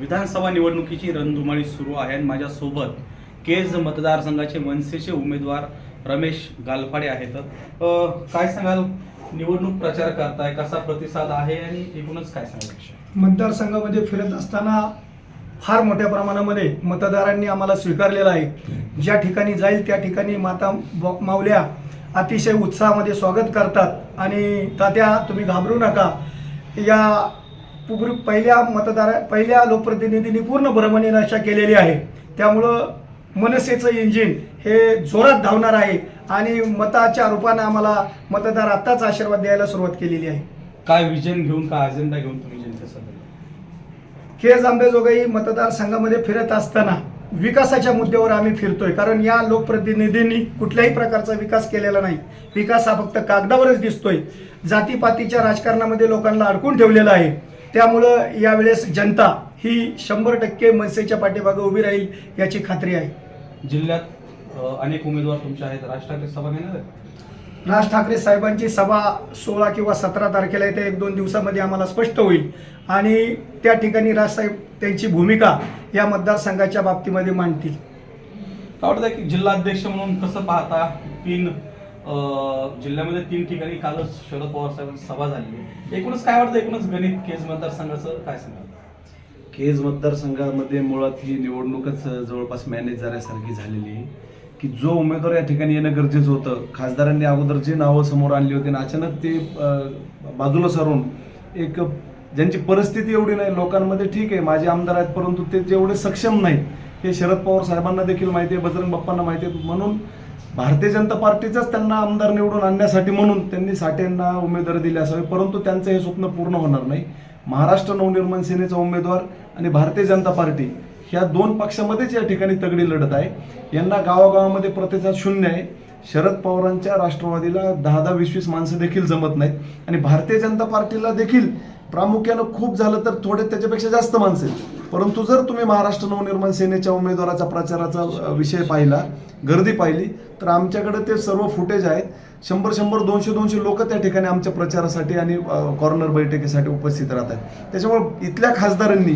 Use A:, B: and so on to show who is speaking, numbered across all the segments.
A: विधानसभा निवडणुकीची रणधुमाळी सुरू आहे आणि माझ्यासोबत केज मतदारसंघाचे मनसेचे उमेदवार रमेश गालफाडे आहेत. काय सांगाल? निवडणूक प्रचार करताय कसा प्रतिसाद आहे आणि एकूणच काय सांगाल?
B: मतदारसंघामध्ये फिरत असताना फार मोठ्या प्रमाणामध्ये मतदारांनी आम्हाला स्वीकारलेलं आहे. ज्या ठिकाणी जाईल त्या ठिकाणी माता ब- माऊल्या अतिशय उत्साहामध्ये स्वागत करतात आणि तात्या तुम्ही घाबरू नका. या पूर्वी पहिल्या मतदारा पहिल्या लोकप्रतिनिधींनी पूर्ण भ्रमनिराशा केलेली आहे. त्यामुळं मनसेचं इंजिन हे जोरात धावणार आहे आणि मताच्या रूपानं आम्हाला मतदार आत्ताच आशीर्वाद द्यायला सुरुवात केलेली आहे.
A: काय विजन घेऊन काय अजेंडा घेऊन तुम्ही जनतेसमोर
B: केज आंबेजोगाई मतदारसंघामध्ये फिरत असताना विकासाच्या मुद्द्यावर आम्ही फिरतोय. कारण या लोकप्रतिनिधींनी कुठल्याही प्रकारचा विकास केलेला नाही. विकास हा फक्त कागदावरच दिसतोय. जातीपातीच्या राजकारणामध्ये लोकांना अडकून ठेवलेला आहे. त्यामुळं यावेळेस जनता ही शंभर टक्के मनसेच्या पाठीमागे उभी राहील याची खात्री आहे.
A: जिल्ह्यात अनेक उमेदवार तुमचे आहेत. राज ठाकरे सभा घेणार आहेत?
B: राज ठाकरे साहेबांची सभा सोळा किंवा सतरा तारखेला येते. एक दोन दिवसामध्ये आम्हाला स्पष्ट होईल. आणि त्या ठिकाणी राजसाहेब त्यांची भूमिका या मतदारसंघाच्या बाबतीमध्ये मांडतील.
A: काय वाटतं की जिल्हाध्यक्ष म्हणून कसं पाहता? तीन जिल्ह्यामध्ये तीन ठिकाणी कालच शरद पवार साहेबांची सभा झाली एकूणच काय वाटतं एकूणच गणित केज मतदारसंघाचं काय सांगाल?
C: केज मतदारसंघामध्ये मुळात ही निवडणूकच जवळपास मॅनेज झाल्यासारखी झालेली आहे. की जो उमेदवार या ठिकाणी येणं गरजेचं होतं खासदारांनी अगोदर जी नावं समोर आणली होती आणि अचानक ते बाजूला सरून एक ज्यांची परिस्थिती एवढी नाही लोकांमध्ये ठीक आहे माझे आमदार आहेत परंतु ते जेवढे सक्षम नाहीत हे शरद पवार साहेबांना देखील माहिती आहे बजरंग बाप्पांना माहिती आहे. म्हणून भारतीय जनता पार्टीचाच त्यांना आमदार निवडून आणण्यासाठी म्हणून त्यांनी साठेंना उमेदवारी दिली असावी परंतु त्यांचं हे स्वप्न पूर्ण होणार नाही. महाराष्ट्र नवनिर्माण सेनेचा उमेदवार आणि भारतीय जनता पार्टी ह्या दोन पक्षामध्येच या ठिकाणी तगडी लढत आहे. यांना गावागावामध्ये प्रतिसाद शून्य आहे. शरद पवारांच्या राष्ट्रवादीला दहा दहा वीस वीस माणसं देखील जमत नाहीत. आणि भारतीय जनता पार्टीला देखील प्रामुख्यानं खूप झालं तर थोडे त्याच्यापेक्षा जास्त माणसं आहेत. परंतु जर तुम्ही महाराष्ट्र नवनिर्माण सेनेच्या उमेदवाराचा प्रचाराचा विषय पाहिला गर्दी पाहिली तर आमच्याकडे ते सर्व फुटेज आहेत. शंभर शंभर दोनशे दोनशे लोक त्या ठिकाणी आमच्या प्रचारासाठी आणि कॉर्नर बैठकीसाठी उपस्थित राहतात त्याच्यामुळे इथल्या खासदारांनी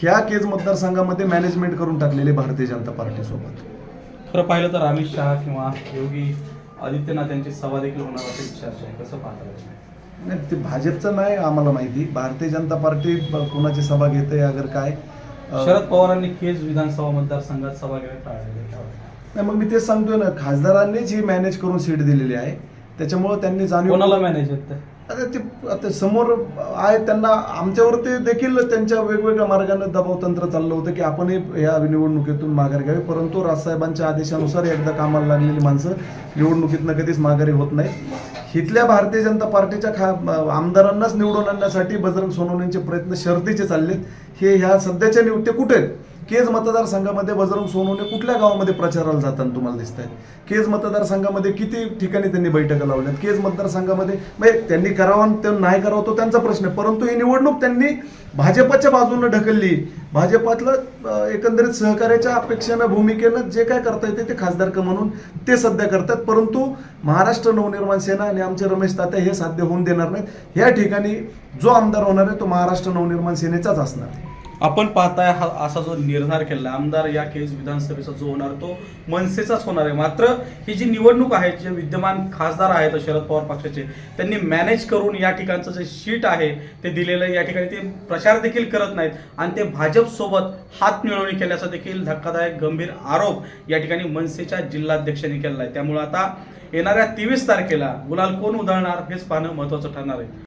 C: ह्या केज मतदारसंघामध्ये मॅनेजमेंट करून टाकलेले भारतीय जनता पार्टीसोबत.
A: खरं पाहिलं तर अमित शहा किंवा योगी आदित्यनाथ यांची सभा देखील होणार असेल चर्चा आहे. कसं पाहता
C: नाही ते भाजपचं नाही आम्हाला माहिती. भारतीय जनता पार्टी कोणाची सभा घेते अगर काय
A: शरद पवारांनी केज विधानसभा मतदारसंघात सभा घेणे टाळले
C: नाही मग मी तेच सांगतोय ना खासदारांनीच ही मॅनेज करून सीट दिलेली आहे. त्याच्यामुळे त्यांनी जाणीव
A: कोणाला मॅनेज आहेत ते?
C: आता ते आता समोर आहे त्यांना आमच्यावरती देखील त्यांच्या वेगवेगळ्या मार्गाने दबाव तंत्र चाललं होतं की आपणही या निवडणुकीतून माघार घ्यावी. परंतु राजसाहेबांच्या आदेशानुसार एकदा कामाला लागलेली माणसं निवडणुकीतनं कधीच माघारी होत नाही इथल्या भारतीय जनता पार्टीच्या खा आमदारांनाच निवडून आणण्यासाठी बजरंग सोनवणेंचे प्रयत्न शर्तीचे चाललेत हे ह्या सध्याच्या नियुक्त्या कुठे आहेत? केज मतदारसंघामध्ये बजरंग सोनवणे कुठल्या गावामध्ये प्रचाराला जाताना तुम्हाला दिसत आहेत केज मतदारसंघामध्ये किती ठिकाणी त्यांनी बैठका लावल्यात? केज मतदारसंघामध्ये म्हणजे त्यांनी करावा ते नाही करावं तो त्यांचा प्रश्न आहे. परंतु ही निवडणूक त्यांनी भाजपच्या बाजूनं ढकलली. भाजपातलं एकंदरीत सहकार्याच्या अपेक्षेनं भूमिकेनं जे काय करता येते ते खासदारक म्हणून ते सध्या करतात. परंतु महाराष्ट्र नवनिर्माण सेना आणि आमचे रमेश तात्या हे साध्य होऊन देणार नाहीत. या ठिकाणी जो आमदार होणार आहे तो महाराष्ट्र नवनिर्माण सेनेचाच असणार आहे.
A: आपण पाहताय हा असा जो निर्धार केला आमदार या केस विधानसभेचा जो होणार तो मनसेचाच होणार आहे. मात्र ही जी निवडणूक आहे जे विद्यमान खासदार आहेत शरद पवार पक्षाचे त्यांनी मॅनेज करून या ठिकाणचं जे शीट आहे ते दिलेलं आहे. या ठिकाणी ते प्रचार देखील करत नाहीत. आणि ते भाजपसोबत हात मिळवणी केल्याचा देखील धक्कादायक गंभीर आरोप या ठिकाणी मनसेच्या जिल्हाध्यक्षांनी केलेला आहे. त्यामुळे आता येणाऱ्या तेवीस तारखेला गुलाल कोण उधळणार हेच पाहणं महत्वाचं ठरणार आहे.